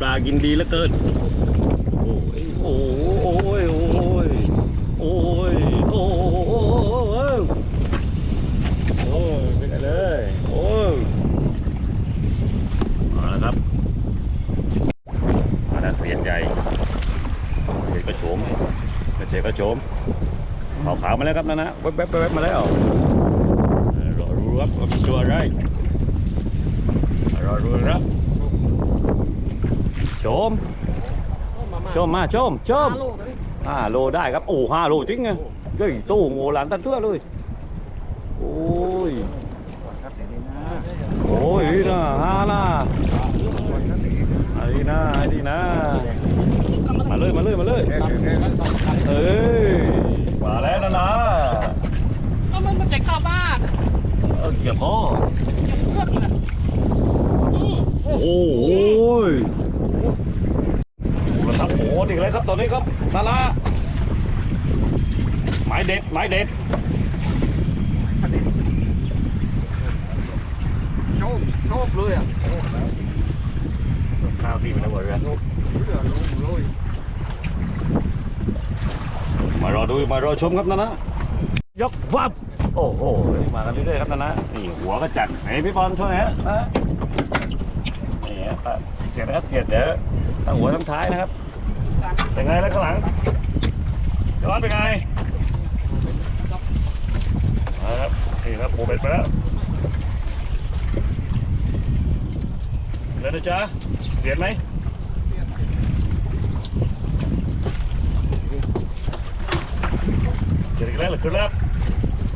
ปลากินดีเหลือเกิน โอ้ย โอ้ย โอ้ย โอ้ย โอ้ย โอ้ยเป็นไงเลย โอ้ยมาแล้วครับ มาแล้วเสียนใหญ่ เสียนกระโฉมเสียนกระโฉมขาวๆมาแล้วครับนั่นะแว๊บๆแว๊บมาแล้วรอรู้ครับว่าเป็นตัวอะไรรอรู้ครับ ชม ชมมาชมชมห้าโลได้ครับ โอ้ห้าโลจริงไงเฮ้ยตู้โง่หลานตันเตื้อเลย โอ้ยโอ้ยนี่นะห้านะไอ้นะไอ้นี่นะ มาเลยมาเลยมาเลย เอ้ยมาแล้วนะนะเอามันมาจากข้าวบ้านเออเกี่ยวคอ ยังเลือกเลยนะอืม โอ้ยดูนะครับโอ้ โหอีกแล้วครับตอนนี้ครับนาราหมายเด็ดหมายเด็ดโชคโชคเลยอะข้าวตีมันนะบ่เรือเรือลงเลยมารอดูมารอชมครับนะนะยกวับโอ้โหมากันเรื่อยๆครับนะนะนี่หัวก็จัดไหนพี่บอลช่วยหน่อยฮะนะนี่ฮะเสียดนะครับเสียดเดี๋ยวทั้งหัวทั้งท้ายนะครับ เป็นไงแล้วข้างหลังย้อนเป็นไงมาครับนี่ครับโอเบ็ดไปแล้วแล้วนะจ๊ะเสียนไหมเสียนอีกแล้วหรือขึ้นแล้ว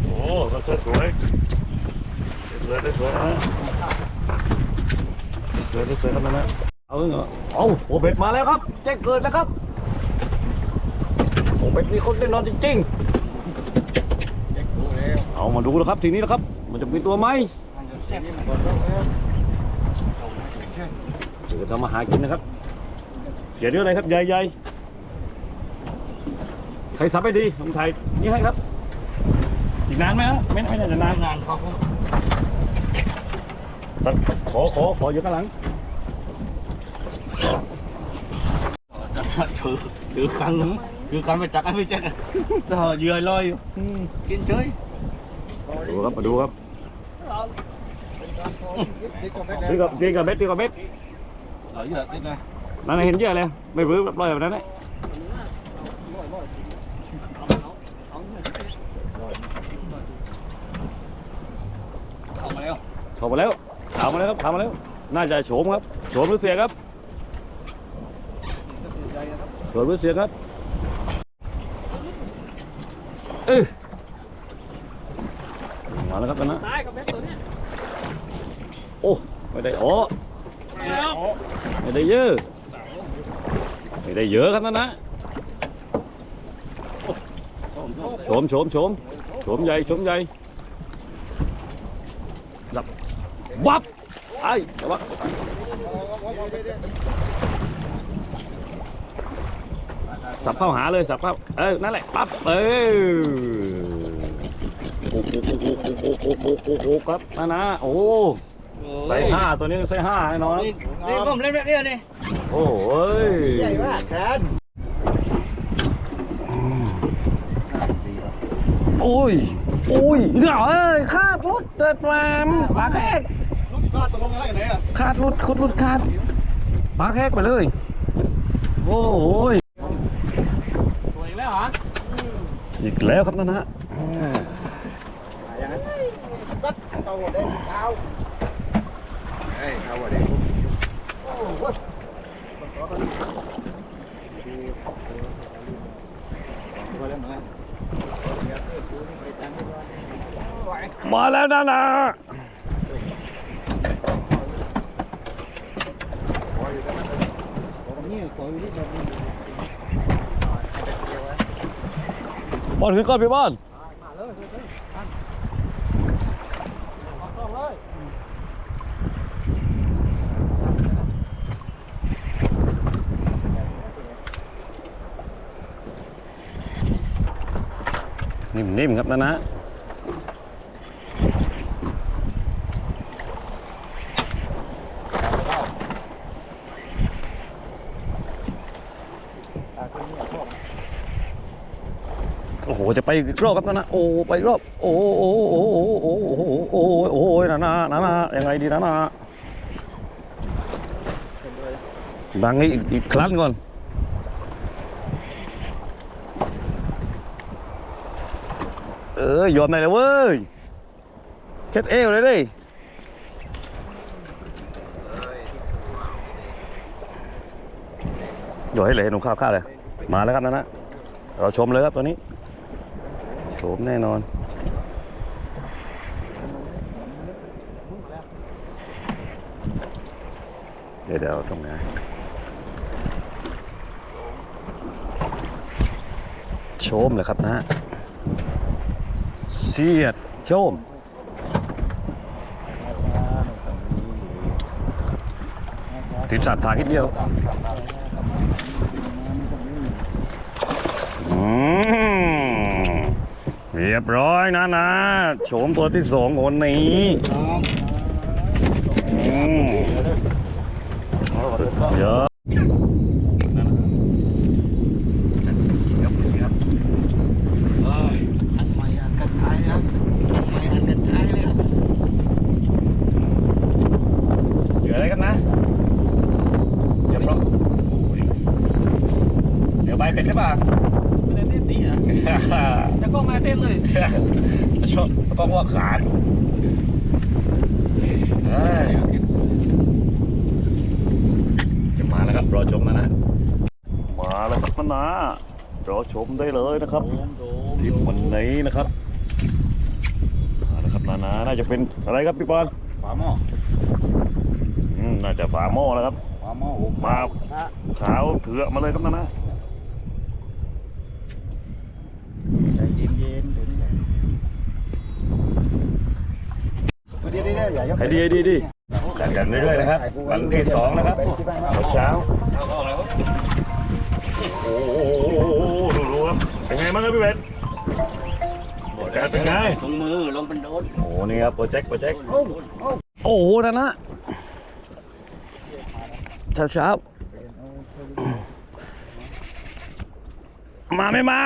โอ้ก็สวยสวยสวยสวยนะสวยสวยกันนะ เอาเหรอเอาโอเบ็ดมาแล้วครับ แจ้งเกิดแล้วครับโอเบ็ดนี่คนแน่นอนจริงเจ็คดูแล้วๆเอามาดูแล้วครับทีนี้นะครับ มันจะมีตัวไหมเจ็คนี่มันก็ต้องแล้วเดี๋ยวทำมาหากินนะครับ เสียเรื่องอะไรครับใหญ่ๆใครสับไปดีผมไทยนี่ให้ครับ อีกนานไหมฮะไม่ไม่น่าจะนานงานเขาตัดขอขอขออยู่ข้างหลัง ถือถือคันถือคันไปจักไอ้พี่แจ็คต่อเหยื่อลอยอยู่กินเฉยดูครับมาดูครับตีกับตีกับเม็ดตีกับเม็ดเหยื่อติดนะนั่นเห็นเยอะเลยไม่รู้ปล่อยแบบนั้นเลยเอามาแล้วเข้ามาแล้วเอามาแล้วครับเอามาแล้ว น่าจะโฉมครับโฉมหรือเสียครับ โฉมหรือเสียครับเออมาแล้วครับตอนนั้นตายกับ สับเข้าหาเลยสับเข้าเออนั่นแหละปั๊บเออโอ้โหโอ้โหโอ้โหโอ้โหโอ้โหครับนั่นะโอ้ใส่ห้าตัวนี้ใส่ห้าให้น้องนี่นี่ผมเล่นแบบนี้นี่โอ้ยใหญ่มากแขนโอ้ยโอ้ยเหงาเอ้ยคาดรุดเติดแหมมปลาแขกลูกค้าตกลงอะไรกันเนี่ยคาดรุดคุดรุดคาดปลาแขกไปเลย โอ้ย สวยแล้วเหร อีกแล้วครับนั่นนะตัดเต่าเด่นเท้าเฮ้ยเท้าเด่นโอ้โหมาแล้วนะนะ บอลขึ้นก่อนพี่บอลมาเลยนิ่มๆครับนะนะ โอ้โห จะไปรอบครับนะนะโอ้ไปอีกรอบโอ้โอ้โอ้โอ้โอ้โอ้โอ้โอ้นะนะนะนะยังไงดีนะนะดังนี้อีกอีกครั้งก่อนเออยอมได้เลยเว้ยเช็ดเอวเลยดิเดี๋ยวให้เลยหนุ่มข้าวข้าวเลยมาแล้วครับนะนะเราชมเลยครับตัวนี้ โฉมแน่นอน เดี๋ยวเดี๋ยวตรงไหนโชมเลยครับนะเสียดโชมติดสัตว์ทางคิดเดียว เรียบร้อยนะนะโฉมตัวที่สองคนนี้อืมเยอะ อันใหม่อันกันท้ายครับอันใหม่อันกันท้ายเลยครับ เหลืออะไรกันนะเรียบร้อยโอ้ยเดี๋ยวใบเป็ดใช่ป่ะ ไม่ได้เต้นตีอะจะกล้องมาเต้นเลย ชอบต้องว่าขาดเอ้ยจะมาแล้วครับรอชมนะนะ มาแล้วครับนะนะรอชมได้เลยนะครับทริปวันนี้นะครับมาแล้วครับนานาน่าจะเป็นอะไรครับพี่ปอนฝาหม้ออืมน่าจะฝาหม้อแล้วครับฝาหม้อโอ้มาพระขาวเถือะมาเลยครับนานะใจเย็นเย็นๆเดี๋ยวนี้เดี๋ยวเดี๋ยวเดี๋ยวอย่ายก ให้ดีให้ดีดีจัดกันเรื่อยๆนะครับ วันที่สองนะครับเช้าโอ้โหดูดูครับเป็นไงบ้างครับพี่เวทอาการเป็นไงลงมือลงเป็นโดนโอ้โหนี่ครับโปรเจกต์โปรเจกต์โอ้โอ้โอ้โหนะนะเช้าเช้ามาไม่มา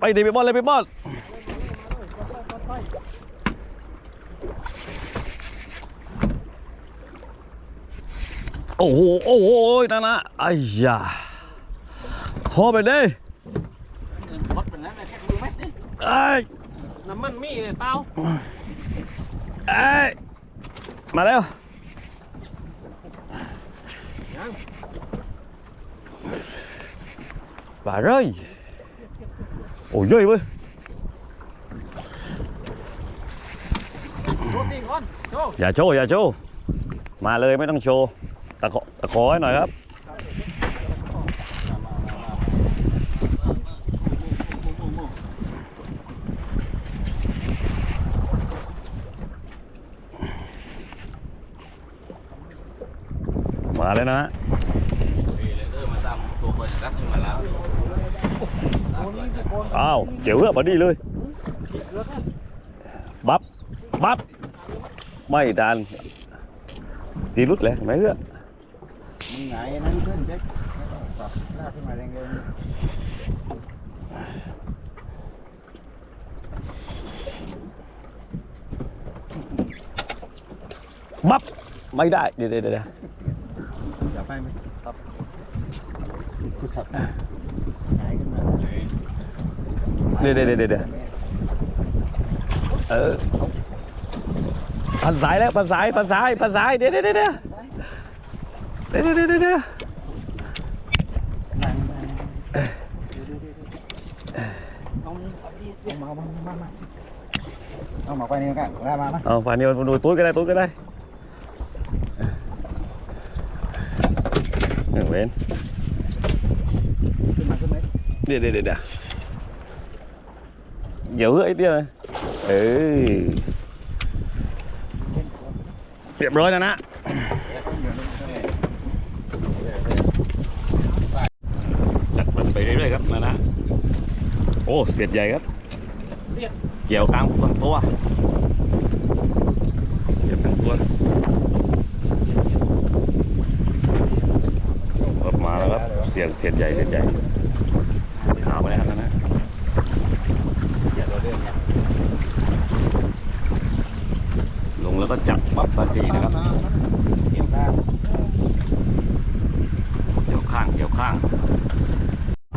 ไปตีไปบอลเลยไปบอล โอ้โห โอ้โหนะนะไอ้ยาพอไปเลยรถเป็นนั้นแค่มือแม่นี่ไอ้ยน้ำมันมีเลยเปล่าไอ้ยมาแล้ว bà rơi ôi ghê ơi รถดีก่อนโชว์อย่าโชว์อย่าโชว์มาเลยไม่ต้องโชว์ ตะขอตะขอให้หน่อยครับ มาเลยนะออมาตามตัวคนรักขึ้าวอ้าวเจ๋วเหือบมาดีเลย บับ บับ ไม่ดันตีรุดเลยไหมเอื้อ ngại nó cứ chết. Ra cái mày đang lên. Bắp máy đại? Đây đây đây đây. Dập hai mươi tập cứ sập. À. Đây đây đây đây đây. Ờ. Bắn rái đấy bắn rái bắn rái bắn rái đây đây đây đây. Đây, đây, đây, đây, đây. Ông mà quay đi các bạn, ra Ờ, phải nhiều đuổi túi cái đây túi cái đây, Ngừng bên. Đi đi đi đi. Nhiều hưỡi đi rồi. Ừ. Điểm rồi nè nè. ครับนะนะโอ้เสียดใหญ่ครับเกี่ยวกลางลำตัวเกี่ยวกลางตัวรถมาแล้วครับเสียดเสียดใหญ่เสียดใหญ่ขาวไปแล้วครับนะนะอย่าเราเดินเนี่ยลงแล้วก็จับปั๊บทันทีนะครับเกี่ยวข้างเดี๋ยวข้าง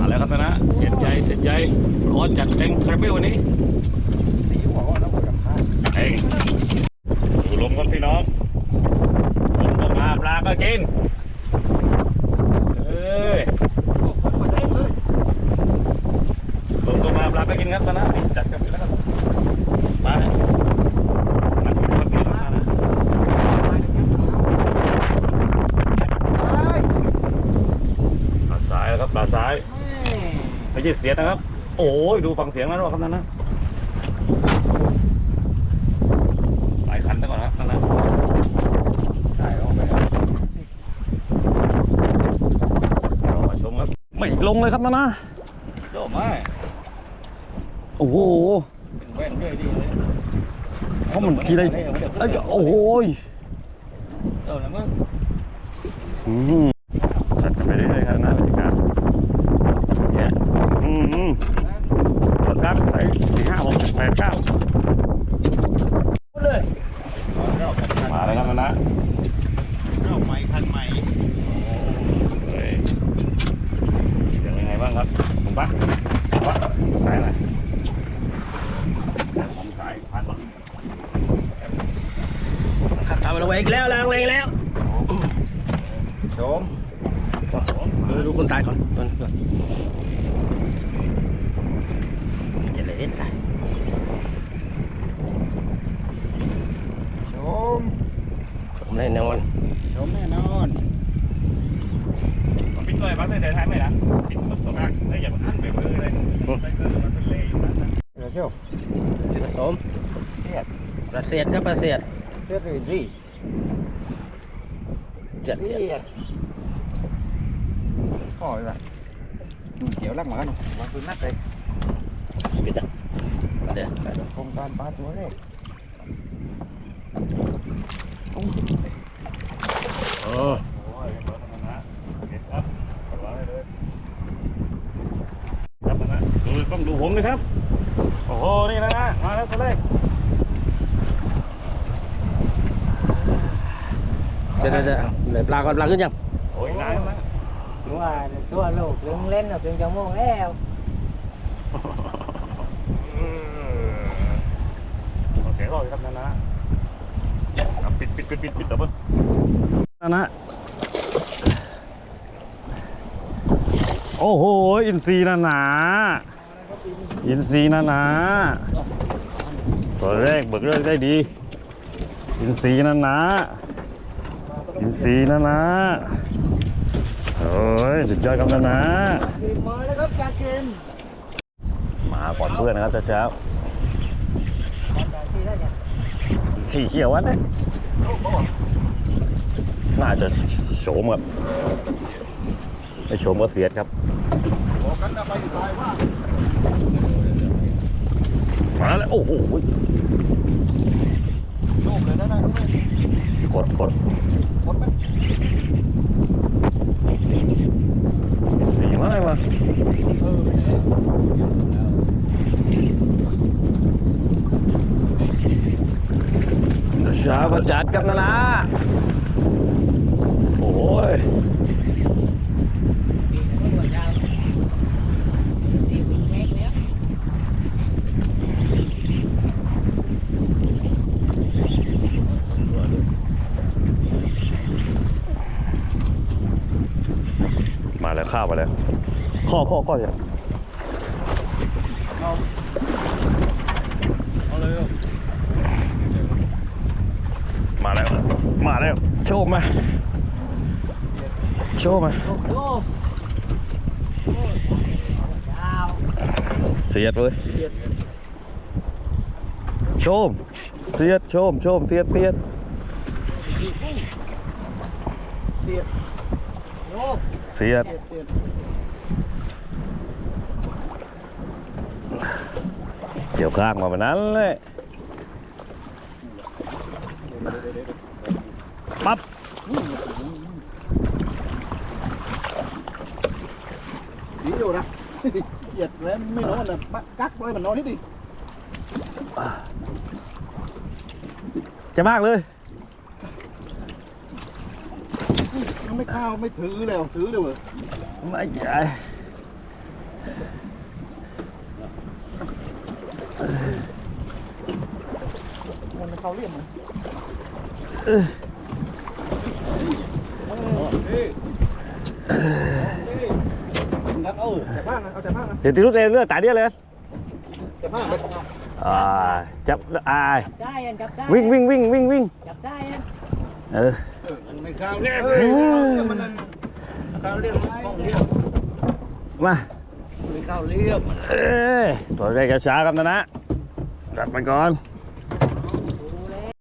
แล้วครับนะเสียดใจเสียดใจร้อนจัดเต็มคาราเบลวันนี้ตีหัวว่าแล้วกับข้างเองดูลมครับพี่น้องลมก็มาปลาก็กินเอ้ยลมก็มาปลาก็กินครับตอนนะนี่จัดกันไปแล้วครับมาเลยนักครับพี่น้องมานะปลาสายแล้วครับปลาสาย ไม่ใช่เสียนะครับ โอ้ยดูฟังเสียงนั้นว่าครับนั้นนะหลายคันแล้วก่อนครับนั้นนะใช่ออกไปแล้วเรามาชมครับไม่ลงเลยครับนั้นนะโดดมาโอ้โหเป็นแว่นด้วยดีเลยเพราะมันกี่อะไรเอ้ยโอ้โหยโดดแล้วมั้งอืมจัดกันไปเรื่อยๆครับนะบรรยากาศเนี่ยอืมอืม กดการไปสี่ห้าหกเจ็ดแปดเก้าเลยมาเลยครับนะนะเอาไม้คันใหม่เฮ้ยเดี๋ยวยังไงบ้างครับผมปักผมปักสายอะไรผมสายพันทำมันเอาไว้อีกแล้วล้างไว้อีกแล้วโชมเออดูคนตายก่อนก่อน ก่อนจะเลยเอ็ดไรโชมผมแน่นอนโชมแน่นอนปิดเลยปั๊บเลยเดินทางไหมล่ะปิดต รงกลางแล้วอย่ามาอั้นไปมือเลยไปมือมันเป็นเละอยู่นั่นนะ เดี๋ยวเที่ยว สิผสม เทียด ประเสียดก็ประเสียด เทียดเลยสิ เจ็ด เทียดพ่อยว่ะนุ่มเขียวลักหมาหนูวางปืนนัดเลย ปิดอ่ะเดี๋ยว โครงการปลาตัวแรก อ๋อ โอ้ยรถมันนะเด็ดครับวางไว้เลยครับนะนะดูต้องดูผมนะครับ โอ้โห นี่นะนะมาแล้วตัวแรก เดี๋ยวเดี๋ยวเดี๋ยวเหลือปลาก่อนปลาขึ้นยัง โอ้ยนานแล้วนะ ว่าตัวลูกลึงเล่นเอาเป็นชั่วโมงแล้ว ขอเสียงรอครับนะนะครับปิดปิดปิดปิดปิดเดี๋ยวเบิ้ลนะนะโอ้โห อินซีนะหนาอินซีนะหนาตัวแรกเบิกเรื่องได้ดี อินซีนะหนาอินซีนะนะโอ้ยสุดยอดครับนะนะมาแล้วครับจากเกมมาก่อนเพื่อนนะครับเช้า สีเขียววะเนี่ยน่าจะโฉมครับไม่โฉมก็เสียดครับบอกกันนะไปอยู่ตายว่ามาแล้วโอ้โหโชคเลยนะนะกดกดหมดไหม สีมาอะไรมา เออ เช้าก็ จัดกันนะนะโอ้ยตัวยาวตีวิ่งแม็กแล้วมาแล้วข้าวมาแล้ว ข้อข้อข้ออย่างเอาเลย มาแล้ว มาแล้ว โชว์มา โชว์มา เสียดเลยโชม เสียด โชม โชม เสียด เสียด เสียดเสียดเสียดเสียดเกี่ยวข้างมาแบบนั้นเลย ปั๊บดีอยู่นะเหยียดแล้วไม่นอนนะปะกักไว้มันนอนนี่ดิจะมากเลยยังไม่เข้าวไม่ถือแล้วถือเลยเว้ยไม่ให มันไม่เข้าเรียมเลยงัดเอาแต่ผ้านะเอาแต่ผ้านะเดี๋ยวตีลูกเองเลือดตายเดียวเลยแต่ผ้าไปอ่าจับอายใช่อันจับใช่วิ่งวิ่งวิ่งวิ่งวิ่งจับใช่อันเออมันไม่เข้าเรียมมันนั่นเข้าเรียมเข้าเรียมมาไม่เข้าเรียบมันเอ้ยตัวใกล้กร